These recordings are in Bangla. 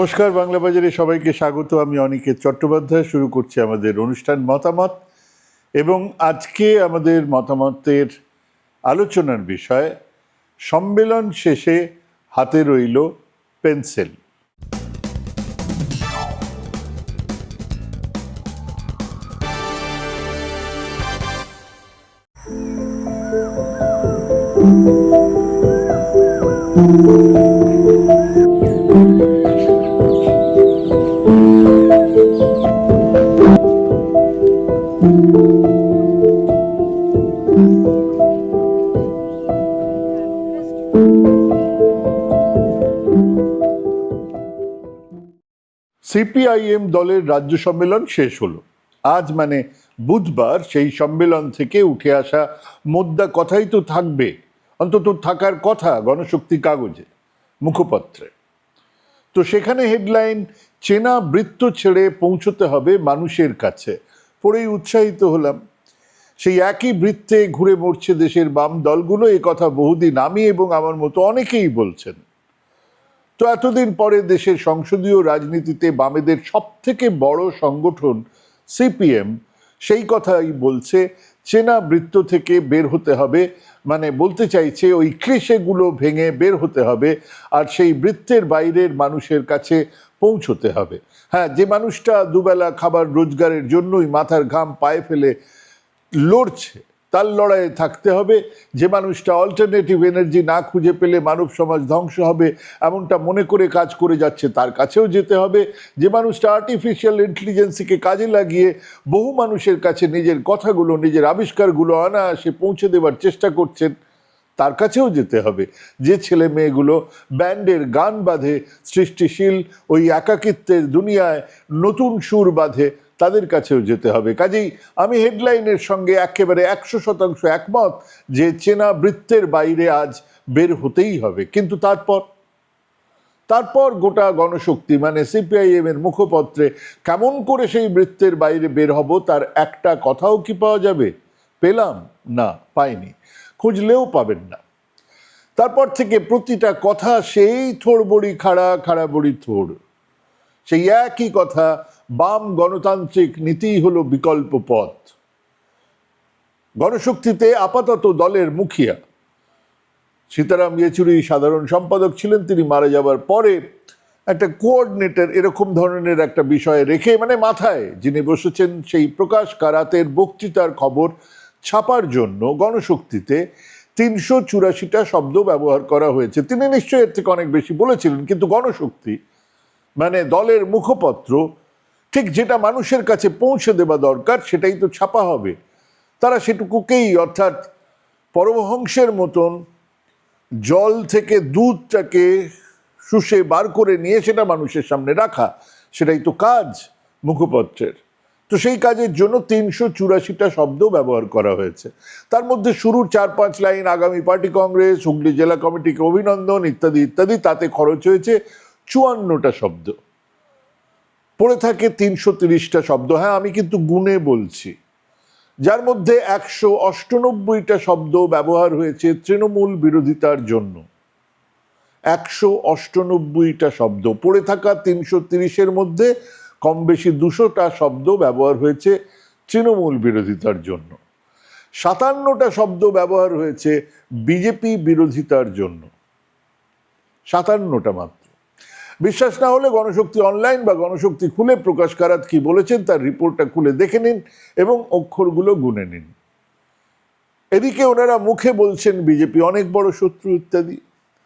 নমস্কার, বাংলা বাজারে সবাইকে স্বাগত। আমি অনিকেত চট্টোপাধ্যায়, শুরু করছি আমাদের অনুষ্ঠান মতামত। এবং আজকে আমাদের মতামতের আলোচনার বিষয়, সম্মেলন শেষে হাতে রইল পেন্সিল। সিপিআইএম দলের রাজ্য সম্মেলন শেষ হলো। আজ মানে বুধবার সেই সম্মেলন থেকে উঠে আসা মোদ্দা কথাই তো থাকবে, অন্তত থাকার কথা গণশক্তি কাগজে, মুখপত্রে। তো সেখানে হেডলাইন, চেনা বৃত্ত ছেড়ে পৌঁছতে হবে মানুষের কাছে, পড়েই উৎসাহিত হলাম। সেই একই বৃত্তে ঘুরে মরছে দেশের বাম দলগুলো, এ কথা বহুদিন আমি এবং আমার মতো অনেকেই বলছেন। তো এতদিন পরে দেশের সংসদীয় রাজনীতিতে বামেদের সব থেকে বড় সংগঠন সিপিএম, সেই কথাই বলছে, চেনা বৃত্ত থেকে বের হতে হবে মানে বলতে চাইছে ওই ক্লিশেগুলো ভেঙে বের হতে হবে আর সেই বৃত্তের বাইরের মানুষের কাছে পৌঁছতে হবে। হ্যাঁ যে মানুষটা দুবেলা খাবার রোজগারের জন্যই মাথার ঘাম পায়ে ফেলে লড়ছে তার লড়াইয়ে থাকতে হবে। যে মানুষটা অল্টারনেটিভ এনার্জি না খুঁজে পেলে মানব সমাজ ধ্বংস হবে, এমনটা মনে করে কাজ করে যাচ্ছে তার কাছেও যেতে হবে। যে মানুষটা আর্টিফিশিয়াল ইন্টেলিজেন্সিকে কাজে লাগিয়ে বহু মানুষের কাছে নিজের কথাগুলো, নিজের আবিষ্কারগুলো অনায়াসে পৌঁছে দেওয়ার চেষ্টা করছেন, তার কাছেও যেতে হবে। যে ছেলে মেয়েগুলো ব্যান্ডের গান বাঁধে, সৃষ্টিশীল ওই একাকিত্বের দুনিয়ায় নতুন সুর বাঁধে তাদের কাছেও যেতে হবে। কাজেই আমি হেডলাইনের সঙ্গে একেবারে একশো শতাংশ একমত যে চেনা বৃত্তের বাইরে আজ বের হতেই হবে। কিন্তু তারপর? তারপর গোটা গণশক্তি মানে সিপিআইএম এর মুখপত্রে কেমন করে সেই বৃত্তের বাইরে বের হব তার একটা কথাও কি পাওয়া যাবে? পেলাম? না, পাইনি। খুঁজলেও পাবেন না। তারপর থেকে প্রতিটা কথা সেই থোড় বড়ি খাড়া খাড়া বড়ি থোড়। সেই একই কথা বাম গণতান্ত্রিক নীতিই হলো বিকল্প পথ। গণশক্তিতে আপাতত দলের মুখিয়া। সীতারাম ইয়েচুরি সাধারণ সম্পাদক ছিলেন, তিনি মারা যাবার পরে একটা কোঅর্ডিনেটর এরকম ধরনের একটা বিষয় রেখে মানে মাথায় যিনি বসেছেন সেই প্রকাশ কারাতের বক্তৃতার খবর ছাপার জন্য গণশক্তিতে তিনশো চুরাশিটা শব্দ ব্যবহার করা হয়েছে। তিনি নিশ্চয়ই এর থেকে অনেক বেশি বলেছিলেন, কিন্তু গণশক্তি মানে দলের মুখপত্র ঠিক যেটা মানুষের কাছে পৌঁছে দেওয়া দরকার, সেটাই তো ছাপা হবে। তারা সেটুকুকেই অর্থাৎ পরমহংসের মতন জল থেকে দুধটাকে শুষে বার করে নিয়ে সেটা মানুষের সামনে রাখা, সেটাই তো কাজ মুখপত্রের। তো সেই কাজের জন্য তিনশো চুরাশিটা শব্দ ব্যবহার করা হয়েছে। তার মধ্যে শুরুর চার পাঁচ লাইন, আগামী পার্টি কংগ্রেস, হুগলি জেলা কমিটিকে অভিনন্দন, ইত্যাদি ইত্যাদি, তাতে খরচ হয়েছে চুয়ান্নটা শব্দ। পড়ে থাকে তিনশো তিরিশটা শব্দ। হ্যাঁ আমি কিন্তু গুণে বলছি। যার মধ্যে একশো অষ্টানব্বইটা শব্দ ব্যবহার হয়েছে তৃণমূল বিরোধিতার জন্য। একশো অষ্টানব্বইটা শব্দ। পড়ে থাকা তিনশো তিরিশের মধ্যে কম বেশি দুশোটা শব্দ ব্যবহার হয়েছে তৃণমূল বিরোধিতার জন্য। সাতান্নটা শব্দ ব্যবহার হয়েছে বিজেপি বিরোধিতার জন্য। সাতান্নটা মাত্র। বিশ্বাস না হলে গণশক্তি অনলাইন বা গণশক্তি খুলে প্রকাশ কারাত কি বলেছেন তার রিপোর্টটা খুলে দেখে নিন এবং অক্ষরগুলো গুনে নিন। এদিকে ওনারা মুখে বলছেন বিজেপি অনেক বড় শত্রু ইত্যাদি।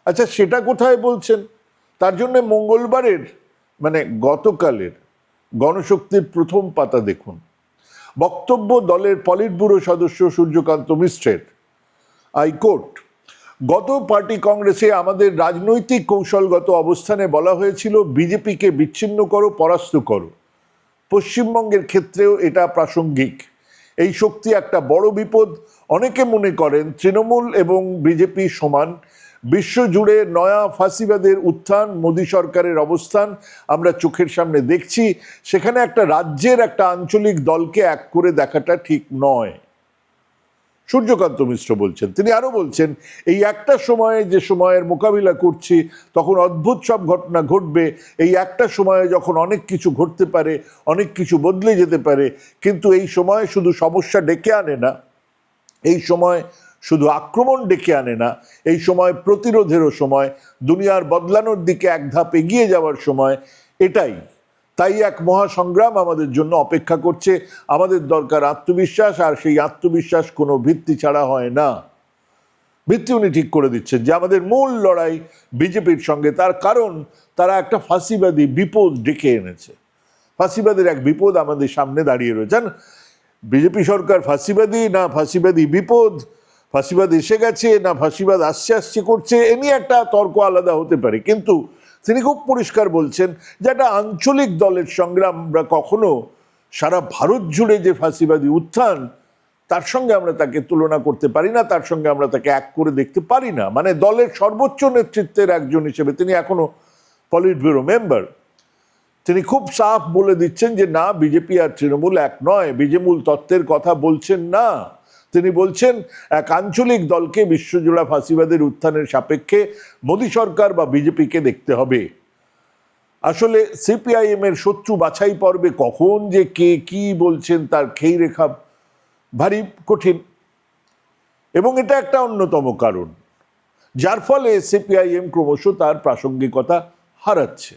আচ্ছা সেটা কোথায় বলছেন? তার জন্য মঙ্গলবারের মানে গতকালের গণশক্তির প্রথম পাতা দেখুন। বক্তব্য দলের পলিট ব্যুরো সদস্য সূর্যকান্ত মিশ্রের, হাইকোর্ট গত পার্টি কংগ্রেসে আমাদের রাজনৈতিক কৌশলগত অবস্থানে বলা হয়েছিল, বিজেপিকে বিচ্ছিন্ন করো, পরাস্ত করো। পশ্চিমবঙ্গের ক্ষেত্রেও এটা প্রাসঙ্গিক। এই শক্তি একটা বড় বিপদ। অনেকে মনে করেন তৃণমূল এবং বিজেপি সমান। বিশ্বজুড়ে নয়া ফাঁসিবাদের উত্থান, মোদী সরকারের অবস্থান আমরা চোখের সামনে দেখছি। সেখানে একটা রাজ্যের একটা আঞ্চলিক দলকে এক করে দেখাটা ঠিক নয়। সূর্যকান্ত মিশ্র বলছেন, তিনি আরও বলছেন, এই একটা সময়ে যে সময়ের মোকাবিলা করছি, তখন অদ্ভুত সব ঘটনা ঘটবে। এই একটা সময়ে যখন অনেক কিছু ঘটতে পারে, অনেক কিছু বদলে যেতে পারে, কিন্তু এই সময় শুধু সমস্যা ডেকে আনে না, এই সময় শুধু আক্রমণ ডেকে আনে না, এই সময় প্রতিরোধেরও সময়, দুনিয়ার বদলানোর দিকে এক ধাপ এগিয়ে যাওয়ার সময়, এটাই। তাই এক মহাসংগ্রাম আমাদের জন্য অপেক্ষা করছে। আমাদের দরকার আত্মবিশ্বাস আর সেই আত্মবিশ্বাস কোনো ভিত্তি ছাড়া হয় না। ভিত্তি উনি ঠিক করে দিচ্ছেন যে আমাদের মূল লড়াই বিজেপির সঙ্গে। তার কারণ, তারা একটা ফাঁসিবাদী বিপদ ডেকে এনেছে। ফাঁসিবাদের এক বিপদ আমাদের সামনে দাঁড়িয়ে রয়েছে। বিজেপি সরকার ফাঁসিবাদী না ফাঁসিবাদী বিপদ? ফাঁসিবাদ এসে গেছে না ফাঁসিবাদ আসছে আসছে করছে? এ নিয়ে একটা তর্ক আলাদা হতে পারে। কিন্তু তিনি খুব পরিষ্কার বলছেন যে একটা আঞ্চলিক দলের সঙ্গে আমরা কখনো সারা ভারত জুড়ে যে ফাঁসিবাদী উত্থান, তার সঙ্গে আমরা তাকে তুলনা করতে পারি না, তার সঙ্গে আমরা তাকে এক করে দেখতে পারি না। মানে দলের সর্বোচ্চ নেতৃত্বের একজন হিসেবে তিনি এখনও পলিট ব্যুরো মেম্বার তিনি খুব সাফ বলে দিচ্ছেন যে, না, বিজেপি আর তৃণমূল এক নয় বিজেমূল তত্ত্বের কথা বলছেন না। তিনি বলছেন, এক আঞ্চলিক দলকে বিশ্বজোড়া ফাঁসিবাদের উত্থানের সাপেক্ষে মোদী সরকার বা বিজেপিকে দেখতে হবে। আসলে সিপিআইএম এর শত্রু বাছাই পর্বে কখন যে কে কি বলছেন তার খেই রেখা ভারী কঠিন। এবং এটা একটা অন্যতম কারণ, যার ফলে সিপিআইএম ক্রমশ তার প্রাসঙ্গিকতা হারাচ্ছে।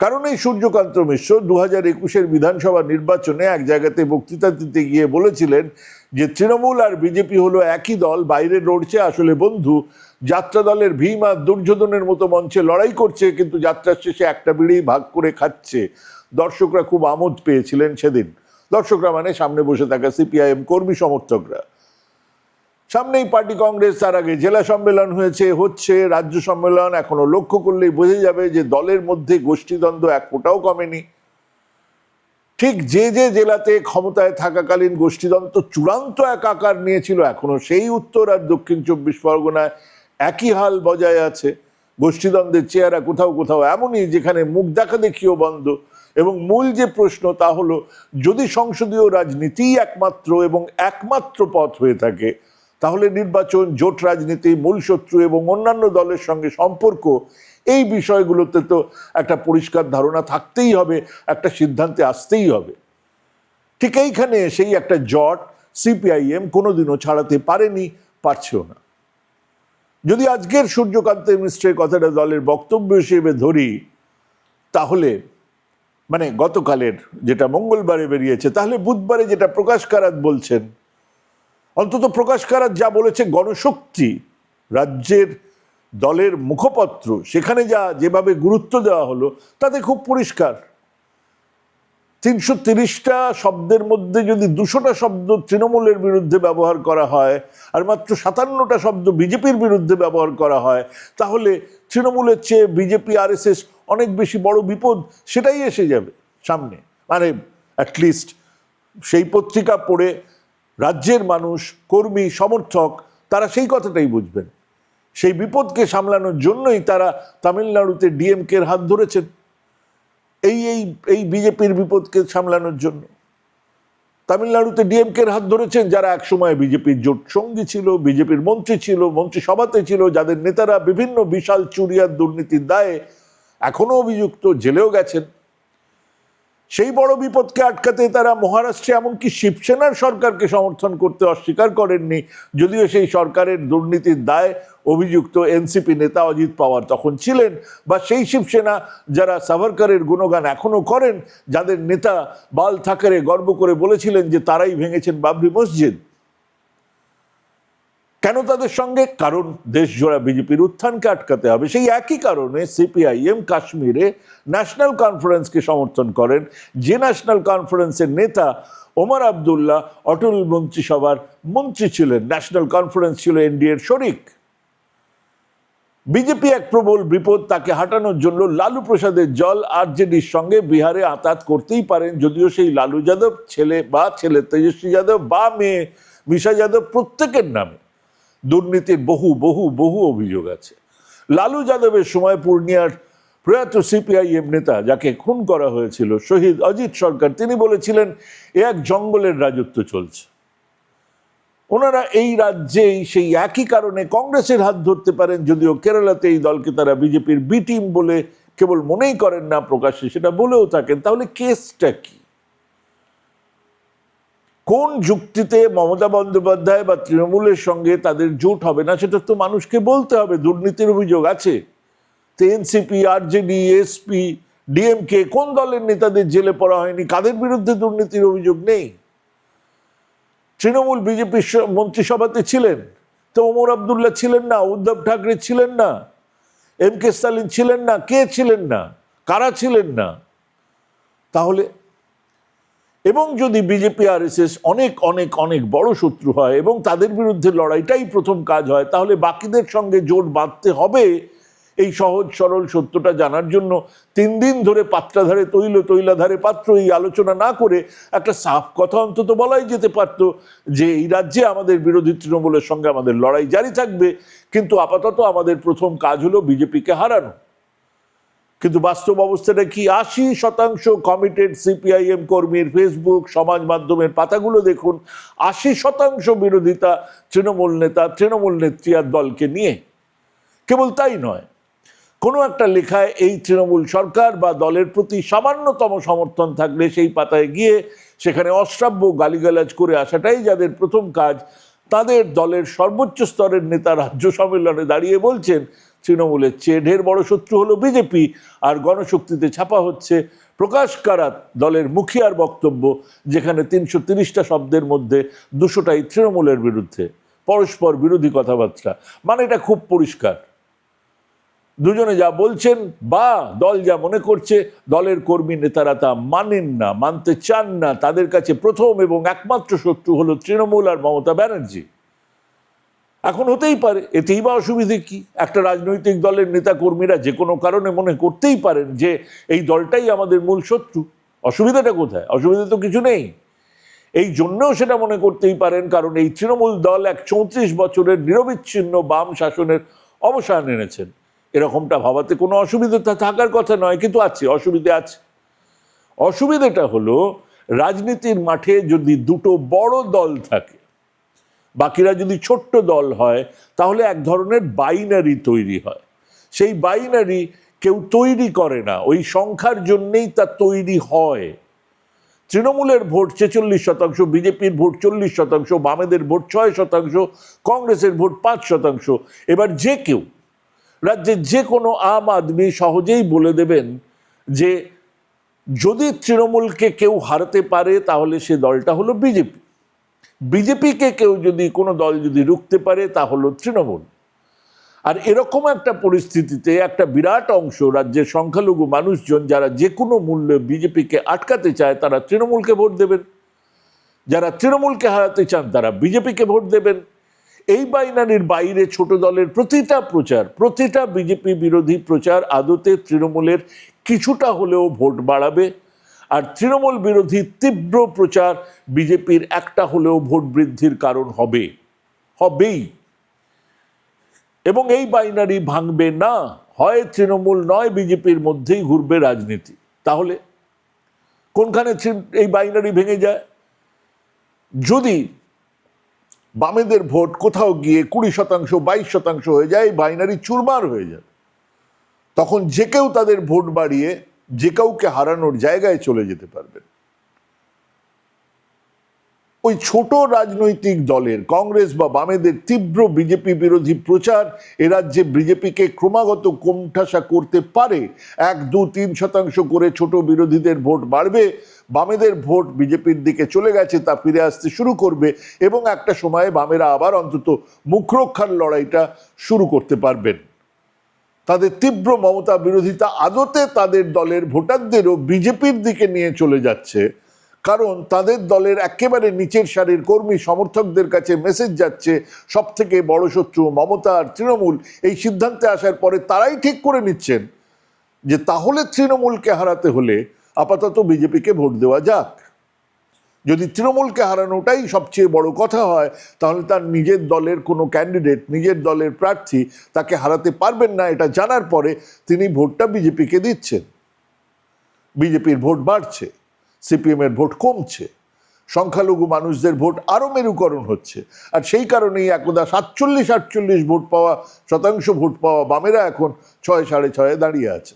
কারণ এই সূর্যকান্ত মিশ্র দু হাজার একুশের বিধানসভা নির্বাচনে এক জায়গাতে বক্তৃতা দিতে গিয়ে বলেছিলেন যে তৃণমূল আর বিজেপি হলো একই দল, বাইরে লড়ছে আসলে বন্ধু। যাত্রা দলের ভীম আর দুর্যোধনের মতো মঞ্চে লড়াই করছে, কিন্তু যাত্রার শেষে একটা বিড়ি ভাগ করে খাচ্ছে। দর্শকরা খুব আমোদ পেয়েছিলেন সেদিন। দর্শকরা মানে সামনে বসে থাকা সিপিআইএম কর্মী সমর্থকরা। সামনেই পার্টি কংগ্রেস, তার আগে জেলা সম্মেলন হয়েছে, হচ্ছে রাজ্য সম্মেলন, এখনও লক্ষ্য করলেই বোঝা যাবে যে দলের মধ্যে গোষ্ঠীদ্বন্দ্ব এক ফোটাও কমেনি। ঠিক যে যে জেলাতে ক্ষমতায় থাকাকালীন গোষ্ঠীদ্বন্দ্ব চূড়ান্ত এক আকার নিয়েছিল, এখনও সেই উত্তর আর দক্ষিণ চব্বিশ পরগনায় একই হাল বজায় আছে। গোষ্ঠীদ্বন্দ্বের চেহারা কোথাও কোথাও এমনই, যেখানে মুখ দেখা দেখিও বন্ধ। এবং মূল যে প্রশ্ন তা হলো, যদি সংসদীয় রাজনীতিই একমাত্র এবং একমাত্র পথ হয়ে থাকে তাহলে নির্বাচন, জোট রাজনীতি, মূল শত্রু এবং অন্যান্য দলের সঙ্গে সম্পর্ক, এই বিষয়গুলোতে তো একটা পরিষ্কার ধারণা থাকতেই হবে, একটা সিদ্ধান্তে আসতেই হবে। ঠিক এইখানে সেই একটা জট সিপিআইএম কোনোদিনও ছাড়াতে পারেনি, পারছেও না। যদি আজকের সূর্যকান্ত মিশ্রের কথাটা দলের বক্তব্য হিসেবে ধরি, তাহলে মানে গতকালের যেটা মঙ্গলবারে বেরিয়েছে, তাহলে বুধবারে যেটা প্রকাশ কারাত বলছেন অন্তত প্রকাশ কারাত যা বলেছে গণশক্তি, রাজ্যের দলের মুখপত্র, সেখানে যা যেভাবে গুরুত্ব দেওয়া হলো, তাতে খুব পরিষ্কার। তিনশো তিরিশটা শব্দের মধ্যে যদি দুশোটা শব্দ তৃণমূলের বিরুদ্ধে ব্যবহার করা হয়, আর মাত্র সাতান্নটা শব্দ বিজেপির বিরুদ্ধে ব্যবহার করা হয়, তাহলে তৃণমূলের চেয়ে বিজেপি, আরএসএস অনেক বেশি বড় বিপদ, সেটাই এসে যাবে সামনে। মানে অ্যাটলিস্ট সেই পত্রিকা পড়ে রাজ্যের মানুষ, কর্মী, সমর্থক, তারা সেই কথাটাই বুঝবেন। সেই বিপদকে সামলানোর জন্যই তারা তামিলনাড়ুতে ডিএমকের হাত ধরেছেন। এই এই এই বিজেপির বিপদকে সামলানোর জন্য। তামিলনাড়ুতে ডিএমকের হাত ধরেছেন যারা একসময় বিজেপির জোট সঙ্গী ছিল, বিজেপির মন্ত্রী ছিল, মন্ত্রিসভাতে ছিল, যাদের নেতারা বিভিন্ন বিশাল চুরিয়ার দুর্নীতির দায়ে এখনও অভিযুক্ত, জেলেও গেছেন। সেই বড় বিপদকে আটকাতে তারা মহারাষ্ট্রে, এমনকি শিবসেনার সরকারকে সমর্থন করতে অস্বীকার করেননি। যদিও সেই সরকারের দুর্নীতির দায় অভিযুক্ত এনসিপি নেতা অজিত পাওয়ার তখন ছিলেন বা সেই শিবসেনা যারা সাভারকারের গুণগান এখনও করেন, যাদের নেতা বাল থাকারে গর্ব করে বলেছিলেন যে তারাই ভেঙেছেন বাবরি মসজিদ। কেন তাদের সঙ্গে? কারণ দেশ জোড়া বিজেপির উত্থানকে আটকাতে হবে। সেই একই কারণে সিপিআইএম কাশ্মীরে ন্যাশনাল কনফারেন্সকে সমর্থন করেন। যে ন্যাশনাল কনফারেন্সের নেতা ওমর আবদুল্লাহ, অটল মন্ত্রিসভার মন্ত্রী ছিলেন। ন্যাশনাল কনফারেন্স ছিল এনডিএর শরিক। বিজেপি এক প্রবল বিপদ, তাকে হাঁটানোর জন্য লালু প্রসাদের জল আরজেডির সঙ্গে বিহারে আতাত করতেই পারেন। যদিও সেই লালু যাদব ছেলে বা ছেলে তেজস্বী যাদব বা মেয়ে মিশা যাদব প্রত্যেকের নামে। দুর্নীতির বহু বহু বহু অভিযোগ আছে। লালু যাদবের সময় পূর্ণিয়ার প্রয়াত সিপিআইএম নেতা যাকে খুন করা হয়েছিল, শহীদ অজিত সরকার, তিনি বলেছিলেন, এ এক জঙ্গলের রাজত্ব চলছে। ওনারা এই রাজ্যেই সেই একই কারণে কংগ্রেসের হাত ধরতে পারেন, যদিও কেরালাতে এই দলকে তারা বিজেপির বি টিম বলে কেবল মনেই করেন না প্রকাশ্যে, সেটা বলেও থাকেন। তাহলে কেসটা কি? কোন যুক্তিতে মমতা বন্দ্যোপাধ্যায় বা তৃণমূলের সঙ্গে তাদের জোট হবে না, সেটা তো মানুষকে বলতে হবে। দুর্নীতির অভিযোগ আছে। তো এনসিপি, আরজেডি, এসপি, ডিএমকে কোন দলের নেতাদের জেলে পড়া হয়নি? কাদের বিরুদ্ধে দুর্নীতির অভিযোগ নেই? তৃণমূল বিজেপির মন্ত্রিসভাতে ছিলেন। তো ওমর আবদুল্লাহ ছিলেন না, উদ্ধব ঠাকরে ছিলেন না, এম কে স্টালিন ছিলেন না, কে ছিলেন না, কারা ছিলেন না? তাহলে এবং যদি বিজেপি আর অনেক অনেক অনেক বড় শত্রু হয় এবং তাদের বিরুদ্ধে লড়াইটাই প্রথম কাজ হয়, তাহলে বাকিদের সঙ্গে জোট বাঁধতে হবে এই সহজ, সরল সত্যটা জানার জন্য। তিন দিন ধরে পাত্রাধারে, তৈল, তৈলাধারে পাত্র এই আলোচনা না করে একটা সাফ কথা অন্তত বলাই যেতে পারতো যে এই রাজ্যে আমাদের বিরোধী তৃণমূলের সঙ্গে আমাদের লড়াই জারি থাকবে, কিন্তু আপাতত আমাদের প্রথম কাজ হলো বিজেপিকে হারানো। কিন্তু বাস্তব অবস্থাটা কি? আশি শতাংশ কমিটেড সিপিআইএম কর্মীর ফেসবুক সমাজ মাধ্যমের পাতাগুলো দেখুন। আশি শতাংশ বিরোধিতা তৃণমূল নেতা, তৃণমূল নেত্রী আর দলকে নিয়ে। কেবল তাই নয়, কোনো একটা লেখায় এই তৃণমূল সরকার বা দলের প্রতি সামান্যতম সমর্থন থাকলে সেই পাতায় গিয়ে সেখানে অশ্রাব্য গালিগালাজ করে আসাটাই যাদের প্রথম কাজ, তাদের দলের সর্বোচ্চ স্তরের নেতা রাজ্য সম্মেলনে দাঁড়িয়ে বলছেন তৃণমূলের চেয়ে ঢের বড় শত্রু হলো বিজেপি, আর গণশক্তিতে ছাপা হচ্ছে প্রকাশ কারাত দলের মুখিয়ার বক্তব্য, যেখানে তিনশো তিরিশটা শব্দের মধ্যে দুশোটাই তৃণমূলের বিরুদ্ধে। পরস্পর বিরোধী কথাবার্তা। মানে এটা খুব পরিষ্কার। দুজনে যা বলছেন, বা দল যা মনে করছে, দলের কর্মী নেতারা তা মানেন না, মানতে চান না। তাদের কাছে প্রথম এবং একমাত্র শত্রু হলো তৃণমূল আর মমতা ব্যানার্জি। এখন হতেই পারে, এতেই বা অসুবিধে কি? একটা রাজনৈতিক দলের নেতা কর্মীরা যে কোনো কারণে মনে করতেই পারেন যে এই দলটাই আমাদের মূল শত্রু। অসুবিধাটা কোথায়? অসুবিধা তো কিছু নেই। এই জন্যও সেটা মনে করতেই পারেন, কারণ এই তৃণমূল দল এক চৌত্রিশ বছরের নিরবিচ্ছিন্ন বাম শাসনের অবসান এনেছেন। এরকমটা ভাবাতে কোনো অসুবিধা থাকার কথা নয়, কিন্তু আছে, অসুবিধে আছে। অসুবিধাটা হলো, রাজনীতির মাঠে যদি দুটো বড় দল থাকে বাকিরা যদি ছোট্ট দল হয়, তাহলে এক ধরনের বাইনারি তৈরি হয়। সেই বাইনারি কেউ তৈরি করে না, ওই সংখ্যার জন্যেই তা তৈরি হয়। তৃণমূলের ভোট ছেচল্লিশ শতাংশ, বিজেপির ভোট চল্লিশ শতাংশ, বামেদের ভোট ছয় শতাংশ, কংগ্রেসের ভোট পাঁচ শতাংশ। এবার যে কেউ, রাজ্যের যে কোনো আম আদমি সহজেই বলে দেবেন যে, যদি তৃণমূলকে কেউ হারাতে পারে, তাহলে সে দলটা হলো বিজেপি। বিজেপিকে কেউ যদি কোনো দল যদি রুখতে পারে, তা হলো তৃণমূল। আর এরকম একটা পরিস্থিতিতে একটা বিরাট অংশ রাজ্যের সংখ্যালঘু মানুষজন যারা যে কোনো মূল্যে বিজেপিকে আটকাতে চায়, তারা তৃণমূলকে ভোট দেবেন। যারা তৃণমূলকে হারাতে চান, তারা বিজেপিকে ভোট দেবেন। এই বাইনারির বাইরে ছোট দলের প্রতিটা প্রচার, প্রতিটা বিজেপি বিরোধী প্রচার আদতে তৃণমূলের কিছুটা হলেও ভোট বাড়াবে। আর তৃণমূল বিরোধী তীব্র প্রচার বিজেপির একটা হলেও ভোট বৃদ্ধির কারণ হবে, হবেই। এবং এই বাইনারি ভাঙবে না, হয় তৃণমূল নয়, বিজেপির মধ্যেই ঘুরবে রাজনীতি। তাহলে কোনখানে এই বাইনারি ভেঙে যায়? যদি বামেদের ভোট কোথাও গিয়ে কুড়ি শতাংশ, বাইশ শতাংশ হয়ে যায় বাইনারি চুরমার হয়ে যায় তখন যে কেউ তাদের ভোট বাড়িয়ে যে কাউকে হারানোর জায়গায় চলে যেতে পারবেন। ওই ছোট রাজনৈতিক দলের, কংগ্রেস বা বামেদের তীব্র বিজেপি বিরোধী প্রচার এ রাজ্যে বিজেপিকে ক্রমাগত কোমঠাসা করতে পারে। এক, দু, তিন শতাংশ করে ছোট বিরোধীদের ভোট বাড়বে, বামেদের ভোট বিজেপির দিকে চলে গেছে, তা ফিরে আসতে শুরু করবে এবং একটা সময়ে বামেরা আবার অন্তত মুখ রক্ষার লড়াইটা শুরু করতে পারবেন। তাদের তীব্র মমতা বিরোধিতা আদতে তাদের দলের ভোটারদেরও বিজেপির দিকে নিয়ে চলে যাচ্ছে। কারণ তাদের দলের একেবারে নিচের সারির কর্মী সমর্থকদের কাছে মেসেজ যাচ্ছে সব থেকে বড় শত্রু মমতা আর তৃণমূল। এই সিদ্ধান্তে আসার পরে তারাই ঠিক করে নিচ্ছেন যে তাহলে তৃণমূলকে হারাতে হলে আপাতত বিজেপিকে ভোট দেওয়া যাক। যদি তৃণমূলকে হারানোটাই সবচেয়ে বড় কথা হয়, তাহলে তার নিজের দলের কোনো ক্যান্ডিডেট নিজের দলের প্রার্থী তাকে হারাতে পারবেন না, এটা জানার পরে তিনি ভোটটা বিজেপিকে দিচ্ছেন। বিজেপির ভোট বাড়ছে, সিপিএমের ভোট কমছে, সংখ্যালঘু মানুষদের ভোট আরও মেরুকরণ হচ্ছে, আর সেই কারণেই একদা সাতচল্লিশ আটচল্লিশ ভোট পাওয়া, শতাংশ ভোট পাওয়া বামেরা এখন ছয় সাড়ে ছয়ে দাঁড়িয়ে আছে।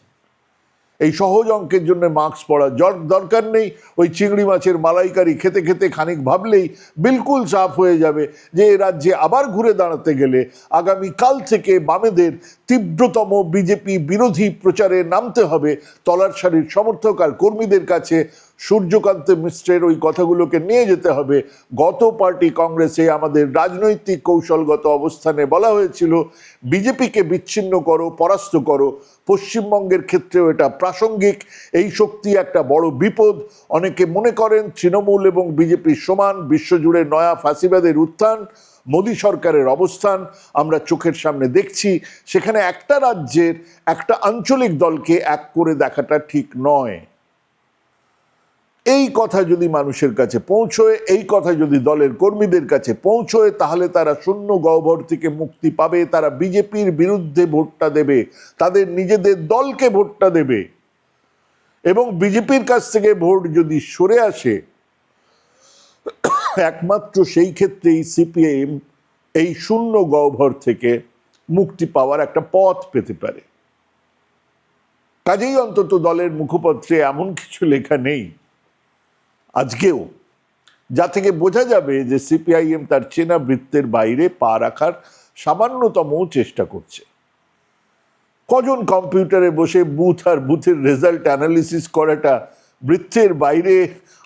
এই সহজ অঙ্কের জন্য মাস্ক পরা জট দরকার নেই। ওই চিংড়ি মাছের মালাইকারি খেতে খেতে খানিক ভাবলেই বিলকুল সাফ হয়ে যাবে যে এ রাজ্যে আবার ঘুরে দাঁড়াতে গেলে আগামী কাল থেকে বামেদের তীব্রতম বিজেপি বিরোধী প্রচারে নামতে হবে। তলার সারির সমর্থক আর কর্মীদের কাছে সূর্যকান্ত মিশ্রের ওই কথাগুলোকে নিয়ে যেতে হবে। গত পার্টি কংগ্রেসে আমাদের রাজনৈতিক কৌশলগত অবস্থানে বলা হয়েছিল, বিজেপিকে বিচ্ছিন্ন করো, পরাস্ত করো। পশ্চিমবঙ্গের ক্ষেত্রেও এটা প্রাসঙ্গিক। এই শক্তি একটা বড় বিপদ। অনেকে মনে করেন তৃণমূল এবং বিজেপির সমান, বিশ্বজুড়ে নয়া ফাঁসিবাদের উত্থান, মোদী সরকারের অবস্থান। আমরা চোখের সামনে দেখছি, সেখানে একটা রাজ্যের, একটা আঞ্চলিক দলকে এক করে দেখাটা ঠিক নয়। এই কথা যদি মানুষের কাছে পৌঁছয়, এই কথা যদি দলের কর্মীদের কাছে পৌঁছয়, তাহলে তারা শূন্য গহ্বর থেকে মুক্তি পাবে, তারা বিজেপির বিরুদ্ধে ভোটটা দেবে, তাদের নিজেদের দলকে ভোটটা দেবে। এবং বিজেপির কাছ থেকে ভোট যদি সরে আসে, একমাত্র সেই ক্ষেত্রেই সিপিআইএম এই শূন্য গহ্বর থেকে মুক্তি পাওয়ার একটা পথ পেতে পারে। কাজেই অন্তত দলের মুখপত্রে এমন কিছু লেখা নেই। আজকেও, যা থেকে বোঝা যাবে যে সিপিআইএম তার চেনা বৃত্তের বাইরে পা রাখার সামান্যতম চেষ্টা করছে। কজন কম্পিউটারে বসে বুথ আর বুথের রেজাল্ট অ্যানালিসিস করাটা বৃত্তের বাইরে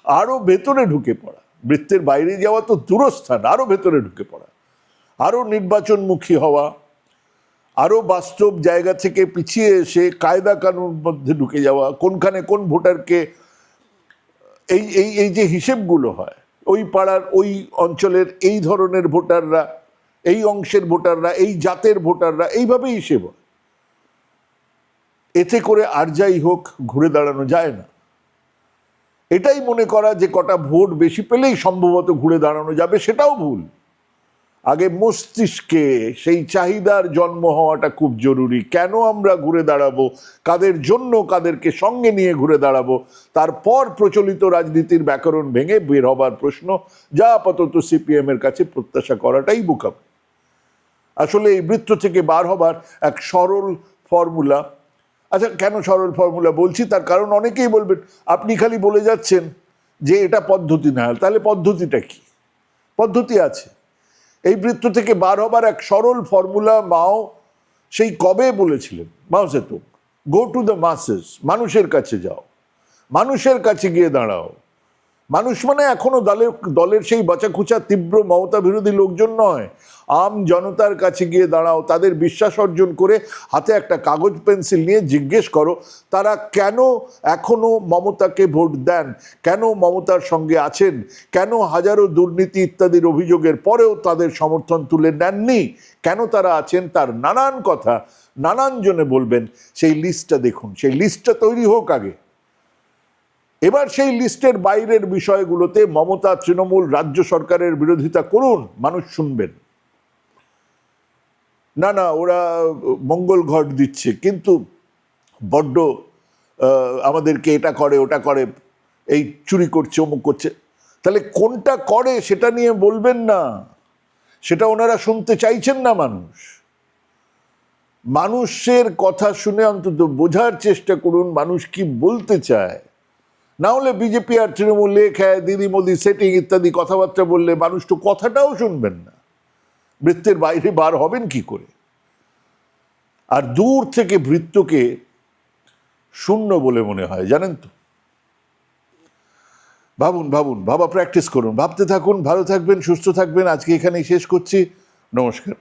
আরও ভেতরে ঢুকে পড়া। বৃত্তের বাইরে যাওয়া তো দূরস্থান আরও ভেতরে ঢুকে পড়া। আরও নির্বাচনমুখী হওয়া আরও বাস্তব জায়গা থেকে পিছিয়ে এসে কায়দা কানুন মধ্যে ঢুকে যাওয়া, কোনখানে কোন ভোটারকে এই এই এই যে হিসেবগুলো হয়, ওই পাড়ার, ওই অঞ্চলের এই ধরনের ভোটাররা, এই অংশের ভোটাররা, এই জাতের ভোটাররা, এইভাবেই হিসেব হয়। এতে করে আর যাই হোক ঘুরে দাঁড়ানো যায় না। এটাই মনে করা যে কটা ভোট বেশি পেলেই সম্ভবত ঘুরে দাঁড়ানো যাবে, সেটাও ভুল। আগে মস্তিষ্কে সেই চাহিদার জন্ম হওয়াটা খুব জরুরি। কেন আমরা ঘুরে দাঁড়াবো? কাদের জন্য কাদেরকে সঙ্গে নিয়ে ঘুরে দাঁড়াবো? তারপর প্রচলিত রাজনীতির ব্যাকরণ ভেঙে বের হবার প্রশ্ন, যা আপাতত সিপিএম এর কাছে প্রত্যাশা করাটাই বুকাম। আসলে এই বৃত্ত থেকে বার হবার এক সরল ফর্মুলা। আচ্ছা কেন সরল ফর্মুলা বলছি? তার কারণ অনেকেই বলবেন, আপনি খালি বলে যাচ্ছেন যে এটা পদ্ধতি না। তাহলে পদ্ধতিটা কি? পদ্ধতি আছে। এই বৃত্ত থেকে বার হবার এক সরল ফর্মুলা মাও সেই কবে বলেছিলেন? মাও সেতু। গো টু দ্য মাসেস মানুষের কাছে যাও। মানুষের কাছে গিয়ে দাঁড়াও। মানুষ মানে এখনও দলের দলের সেই বাঁচাখুচা তীব্র মমতা বিরোধী লোকজন নয়। আম জনতার কাছে গিয়ে দাঁড়াও, তাদের বিশ্বাস অর্জন করে হাতে একটা কাগজ পেন্সিল নিয়ে জিজ্ঞেস করো, তারা কেন এখনও মমতাকে ভোট দেন? কেন মমতার সঙ্গে আছেন? কেন হাজারো দুর্নীতি ইত্যাদির অভিযোগের পরেও তাদের সমর্থন তুলে নেননি? কেন তারা আছেন? তার নানান কথা নানান জনে বলবেন। সেই লিস্টটা দেখুন, সেই লিস্টটা তৈরি হোক আগে। এবার সেই লিস্টের বাইরের বিষয়গুলোতে মমতা তৃণমূল রাজ্য সরকারের বিরোধিতা করুন, মানুষ শুনবেন। না না, ওরা মঙ্গল ঘট দিচ্ছে, কিন্তু বড্ড আমাদেরকে এটা করে, ওটা করে, এই চুরি করছে, অমুক করছে। তাহলে কোনটা করে সেটা নিয়ে বলবেন না, সেটা ওনারা শুনতে চাইছেন না মানুষ। মানুষের কথা শুনে অন্তত বোঝার চেষ্টা করুন, মানুষ কি বলতে চায়। না হলে বিজেপি আর তৃণমূল লেখ হ্যাঁ দিদি মোদি সেটিং ইত্যাদি কথাবার্তা বললে মানুষ তো কথাটাও শুনবেন না। বৃত্তের বাইরে বার হবেন কি করে? আর দূর থেকে বৃত্তকে শূন্য বলে মনে হয়, জানেন তো? ভাবুন ভাবুন, ভাবা প্র্যাকটিস করুন, ভাবতে থাকুন, ভালো থাকবেন, সুস্থ থাকবেন। আজকে এখানেই শেষ করছি। নমস্কার।